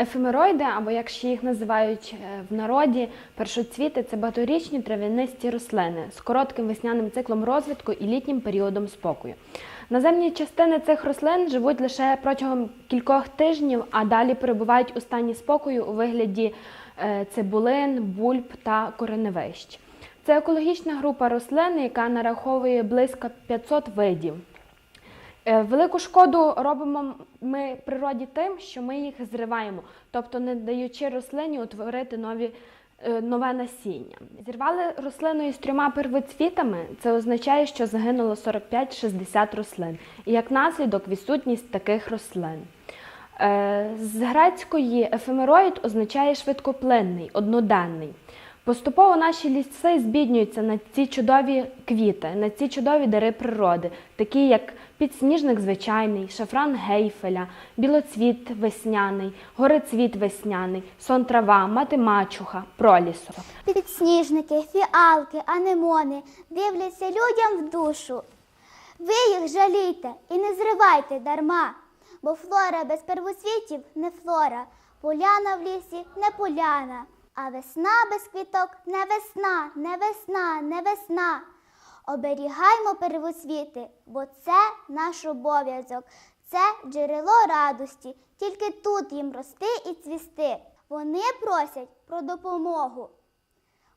Ефемероїди, або як ще їх називають е, в народі, першоцвіти це багаторічні трав'янисті рослини з коротким весняним циклом розвитку і літнім періодом спокою. Наземні частини цих рослин живуть лише протягом кількох тижнів, а далі перебувають у стані спокою у вигляді е, цибулин, бульб та кореневищ. Це екологічна група рослин, яка нараховує близько 500 видів. Е, Велику шкоду робимо ми природі тим, що ми їх зриваємо, тобто не даючи рослині утворити нові, е, нове насіння. Зірвали рослину із трьома первоцвітами, це означає, що загинуло 45-60 рослин, і як наслідок відсутність таких рослин. Е, З грецької ефемероїд означає швидкоплинний, одноденний. Поступово наші ліси збіднюються на ці чудові квіти, на ці чудові дари природи, такі як підсніжник звичайний, шафран гейфеля, білоцвіт весняний, горецвіт весняний, сон трава, мати мачуха, пролісок. Підсніжники, фіалки, анемони дивляться людям в душу. Ви їх жалійте і не зривайте дарма, бо флора без первоцвітів не флора, поляна в лісі не поляна, а весна без квіток не весна, не весна, не весна. Оберігаймо первоцвіти, бо це наш обов'язок, це джерело радості, тільки тут їм рости і цвісти. Вони просять про допомогу.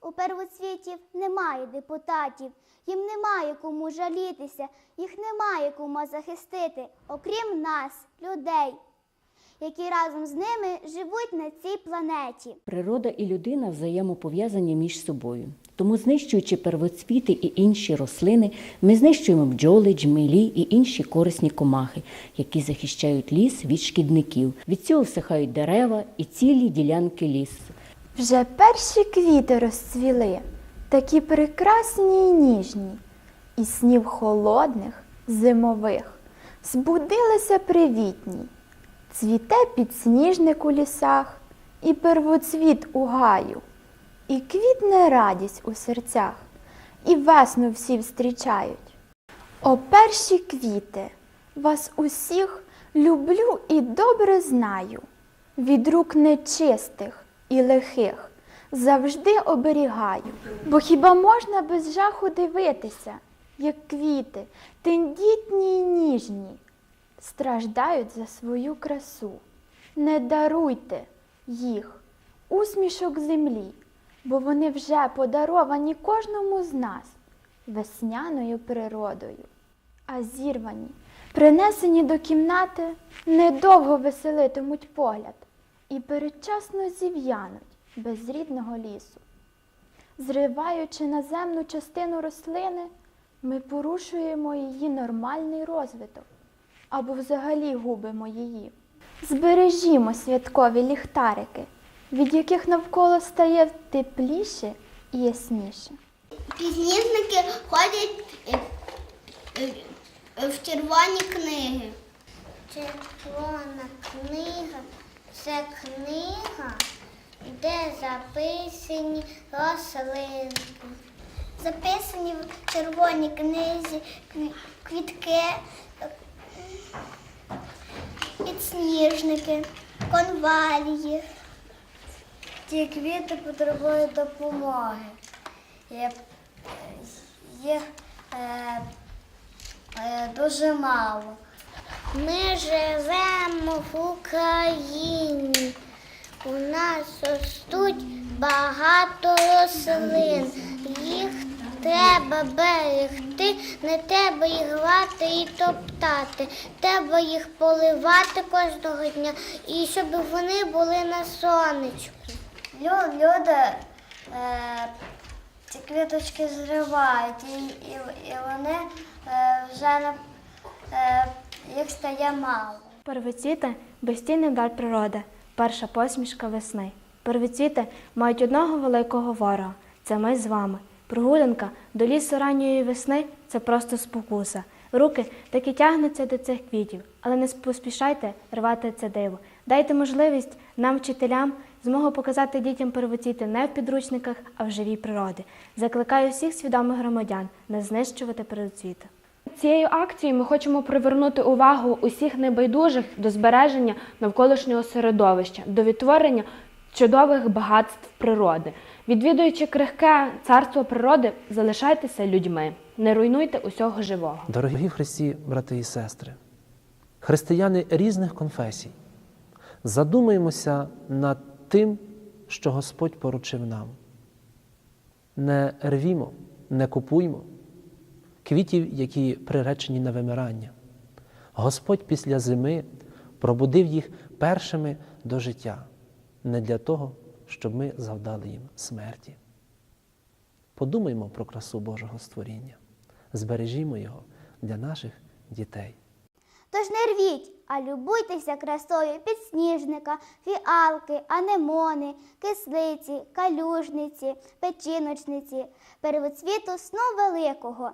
У первоцвітів немає депутатів, їм немає кому жалітися, їх немає кому захистити, окрім нас, людей, які разом з ними живуть на цій планеті. Природа і людина взаємопов'язані між собою. Тому, знищуючи первоцвіти і інші рослини, ми знищуємо бджоли, джмелі і інші корисні комахи, які захищають ліс від шкідників. Від цього всихають дерева і цілі ділянки лісу. Вже перші квіти розцвіли, такі прекрасні й ніжні, і снів холодних, зимових, збудилися привітні. Цвіте підсніжник у лісах, і первоцвіт у гаю, і квітне радість у серцях, і весну всі встрічають. О перші квіти, вас усіх люблю і добре знаю. Від рук нечистих і лихих завжди оберігаю. Бо хіба можна без жаху дивитися, як квіти, тендітні й ніжні, страждають за свою красу. Не даруйте їх, усмішок землі, бо вони вже подаровані кожному з нас весняною природою. А зірвані, принесені до кімнати, недовго веселитимуть погляд і передчасно зів'януть без рідного лісу. Зриваючи наземну частину рослини, ми порушуємо її нормальний розвиток або взагалі губимо її. Збережімо святкові ліхтарики, від яких навколо стає тепліше і ясніше. Підсніжники ходять е, в червоні книги. Червона книга це книга, де записані рослинки. Записані в червоній книзі квітки, е, підсніжники, конвалії. Ці квіти потребують допомоги. Їх е, е, дуже мало. Ми живемо в Україні. У нас ростуть багато рослин. Їх треба берегти, не треба їх рвати і топтати. Треба їх поливати кожного дня і щоб вони були на сонечку. Люди е, ці квіточки зривають, і, і, і вони е, вже не, е, їх стає мало. Первоцвіти безцінний дар природи, перша посмішка весни. Первоцвіти мають одного великого ворога це ми з вами. Прогулянка до лісу ранньої весни це просто спокуса. Руки таки тягнуться до цих квітів, але не поспішайте рвати це диво. Дайте можливість нам, вчителям, змогу показати дітям первоцвіти не в підручниках, а в живій природі. Закликаю всіх свідомих громадян не знищувати первоцвіти. цією акцією ми хочемо привернути увагу усіх небайдужих до збереження навколишнього середовища, до відтворення чудових багатств природи. Відвідуючи крихке царство природи, залишайтеся людьми, не руйнуйте усього живого. Дорогі в Христі, брати і сестри, християни різних конфесій, задумаємося над тим, що Господь поручив нам. Не рвімо, не купуймо квітів, які приречені на вимирання. Господь після зими пробудив їх першими до життя, не для того, щоб ми завдали їм смерті. Подумаймо про красу Божого створіння, збережімо його для наших дітей. Тож не рвіть, а любуйтеся красою підсніжника, фіалки, анемони, кислиці, калюжниці, печіночниці, первоцвіту сну великого.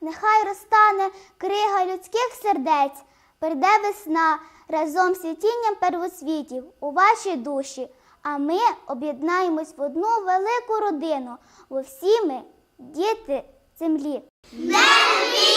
Нехай розтане крига людських сердець, прийде весна разом з світінням первосвітів у ваші душі, а ми об'єднаємось в одну велику родину, бо всі ми діти землі. Не